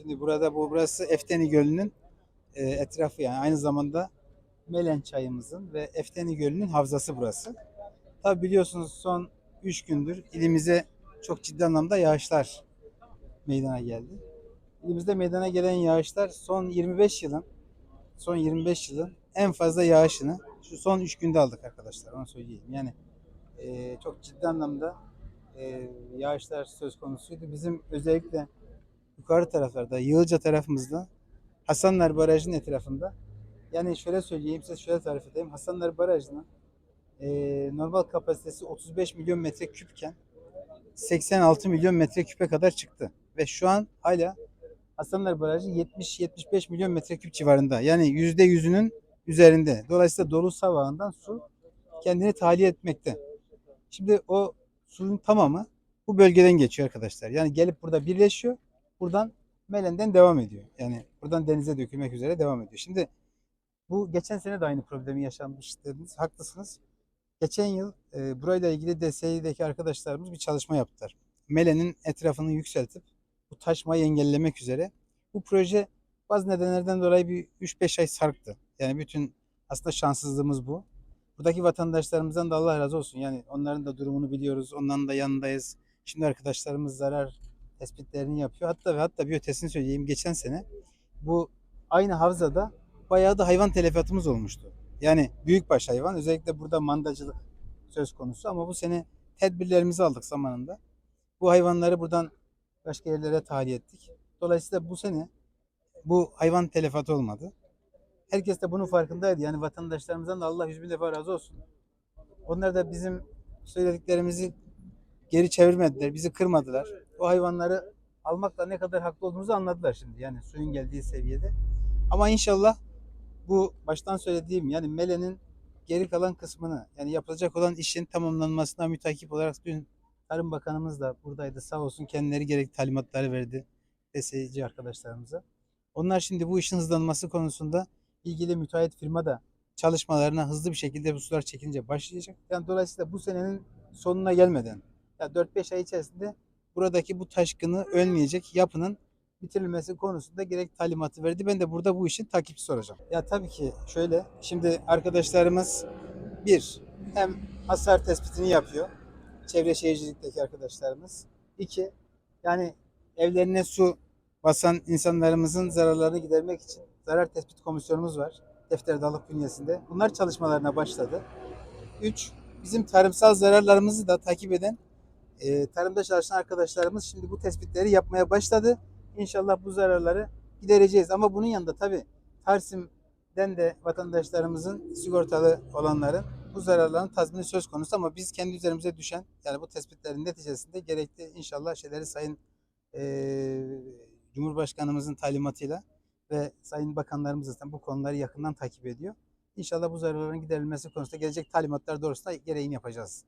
Şimdi burada bu burası Efteni Gölü'nün e, etrafı yani aynı zamanda Melen çayımızın ve Efteni Gölü'nün havzası burası. Tabi biliyorsunuz son 3 gündür ilimize çok ciddi anlamda yağışlar meydana geldi. İlimizde meydana gelen yağışlar son 25 yılın son 25 yılın en fazla yağışını şu son 3 günde aldık arkadaşlar onu söyleyeyim. Yani e, çok ciddi anlamda e, yağışlar söz konusuydu. Bizim özellikle yukarı taraflarda, Yığılca tarafımızda Hasanlar Barajı'nın etrafında yani şöyle söyleyeyim size şöyle tarif edeyim. Hasanlar Barajı'nın e, normal kapasitesi 35 milyon metreküpken 86 milyon metreküpe kadar çıktı. Ve şu an hala Hasanlar Barajı 70-75 milyon metreküp civarında. Yani yüzde yüzünün üzerinde. Dolayısıyla dolu savağından su kendini tahliye etmekte. Şimdi o suyun tamamı bu bölgeden geçiyor arkadaşlar. Yani gelip burada birleşiyor. Buradan Melen'den devam ediyor. Yani buradan denize dökülmek üzere devam ediyor. Şimdi bu geçen sene de aynı problemi yaşanmıştınız. Haklısınız. Geçen yıl e, burayla ilgili DSİ'deki arkadaşlarımız bir çalışma yaptılar. Melen'in etrafını yükseltip bu taşmayı engellemek üzere. Bu proje bazı nedenlerden dolayı bir 3-5 ay sarktı. Yani bütün aslında şanssızlığımız bu. Buradaki vatandaşlarımızdan da Allah razı olsun. Yani onların da durumunu biliyoruz. Onların da yanındayız. Şimdi arkadaşlarımız zarar tespitlerini yapıyor. Hatta ve hatta bir ötesini söyleyeyim. Geçen sene bu aynı havzada bayağı da hayvan telefatımız olmuştu. Yani büyükbaş hayvan. Özellikle burada mandacılık söz konusu. Ama bu sene tedbirlerimizi aldık zamanında. Bu hayvanları buradan başka yerlere tahliye ettik. Dolayısıyla bu sene bu hayvan telefatı olmadı. Herkes de bunun farkındaydı. Yani vatandaşlarımızdan da Allah yüz bin defa razı olsun. Onlar da bizim söylediklerimizi geri çevirmediler. Bizi kırmadılar. O hayvanları almakla ne kadar haklı olduğumuzu anladılar şimdi. Yani suyun geldiği seviyede. Ama inşallah bu baştan söylediğim yani Mele'nin geri kalan kısmını yani yapılacak olan işin tamamlanmasına mütakip olarak dün Tarım Bakanımız da buradaydı. Sağ olsun kendileri gerekli talimatları verdi. DSİ'ci arkadaşlarımıza. Onlar şimdi bu işin hızlanması konusunda ilgili müteahhit firma da çalışmalarına hızlı bir şekilde bu sular çekilince başlayacak. Yani dolayısıyla bu senenin sonuna gelmeden ya 4-5 ay içerisinde buradaki bu taşkını önleyecek yapının bitirilmesi konusunda gerek talimatı verdi. Ben de burada bu işin takipçisi olacağım. Ya tabii ki şöyle şimdi arkadaşlarımız bir hem hasar tespitini yapıyor. Çevre şehircilikteki arkadaşlarımız. İki yani evlerine su basan insanlarımızın zararlarını gidermek için zarar tespit komisyonumuz var. Defter Dalık bünyesinde. Bunlar çalışmalarına başladı. Üç, bizim tarımsal zararlarımızı da takip eden e, tarımda çalışan arkadaşlarımız şimdi bu tespitleri yapmaya başladı. İnşallah bu zararları gidereceğiz. Ama bunun yanında tabii Tarsim'den de vatandaşlarımızın sigortalı olanların bu zararların tazmini söz konusu ama biz kendi üzerimize düşen yani bu tespitlerin neticesinde gerekli inşallah şeyleri Sayın eee Cumhurbaşkanımızın talimatıyla ve Sayın Bakanlarımız zaten bu konuları yakından takip ediyor. İnşallah bu zararların giderilmesi konusunda gelecek talimatlar doğrultusunda gereğini yapacağız.